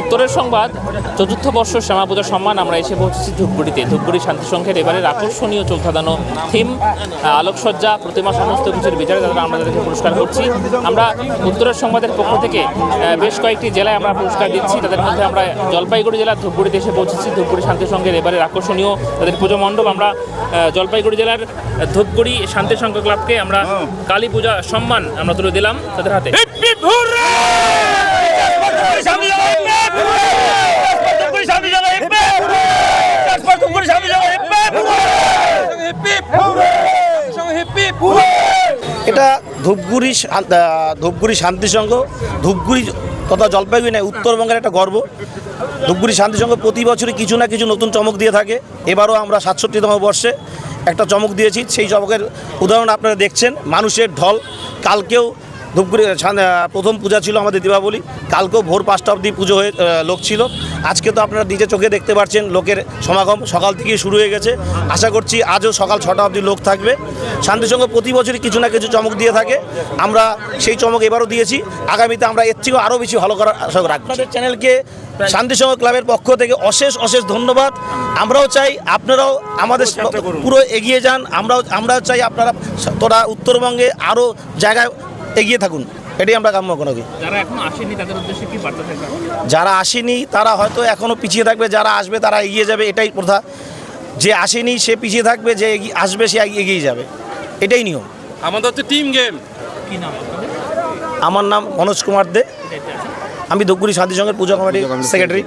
উত্তরের সংবাদ চতুর্থ বর্ষ শ্যামা পূজার সম্মান আমরা এসে পৌঁছেছি ধূপগুড়িতে। ধূপগুড়ি শান্তি সংঘের এবারের আকর্ষণীয় চোখধাঁধানো থিম আলোকসজ্জা প্রতিমা সমস্ত কিছুর বিচারে তারা আমরা তাদেরকে পুরস্কার করছি। আমরা উত্তরের সংবাদের পক্ষ থেকে বেশ কয়েকটি জেলায় আমরা পুরস্কার দিচ্ছি। তাদের মধ্যে আমরা জলপাইগুড়ি জেলার ধূপগুড়িতে এসে পৌঁছেছি। ধূপগুড়ি শান্তি সংঘের এবারের আকর্ষণীয় তাদের পুজো মণ্ডপ। আমরা জলপাইগুড়ি জেলার ধূপগুড়ি শান্তি সংঘ ক্লাবকে আমরা কালী পূজা সম্মান আমরা তুলে দিলাম তাদের হাতে। এটা ধূপগুড়ি ধূপগুড়ি শান্তি সংঘ ধূপগুড়ি তথা জলপাইগুড়ি নয় উত্তরবঙ্গের একটা গর্ব। ধূপগুড়ি শান্তি সংঘ প্রতি বছরই কিছু না কিছু নতুন চমক দিয়ে থাকে। এবারও আমরা সাতষট্টিতম বর্ষে একটা চমক দিয়েছি। সেই চমকের উদাহরণ আপনারা দেখছেন মানুষের ঢল। কালকেও ধূপগুড়ি প্রথম পূজা ছিল আমাদের দীপাবলি। কালকেও ভোর পাঁচটা অবধি পুজো হয়ে লোক ছিল। আজকে তো আপনারা নিজে চোখে দেখতে পাচ্ছেন লোকের সমাগম। সকাল থেকেই শুরু হয়ে গেছে। আশা করছি আজও সকাল ছটা অবধি লোক থাকবে। শান্তিসংঘ প্রতি বছরই কিছু না কিছু চমক দিয়ে থাকে। আমরা সেই চমক এবারও দিয়েছি। আগামীতে আমরা এর থেকেও আরও বেশি ভালো করার আশা রাখব আপনাদের চ্যানেলকে শান্তিসংঘ ক্লাবের পক্ষ থেকে অশেষ অশেষ ধন্যবাদ। আমরাও চাই আপনারাও আমাদের পুরো এগিয়ে যান। আমরাও আমরাও চাই আপনারা তোরা উত্তরবঙ্গে আরও জায়গায় এগিয়ে থাকুন এটাই আমরা কাম্য করি যারা এখনও আসেনি তাদের উদ্দেশ্যে কি বার্তা থাকবে? যারা আসেনি তারা হয়তো এখনও পিছিয়ে থাকবে যারা আসবে তারা এগিয়ে যাবে এটাই প্রথা। যে আসেনি সে পিছিয়ে থাকবে যে এগিয়ে- আসবে সে এগিয়ে যাবে। এটাই নিয়ম। আমাদের হচ্ছে টিম গেম। কি নাম আমার নাম মনোজ কুমার দে? আমি ধূপগুড়ি শান্তি সংঘের পূজা কমিটির সেক্রেটারি।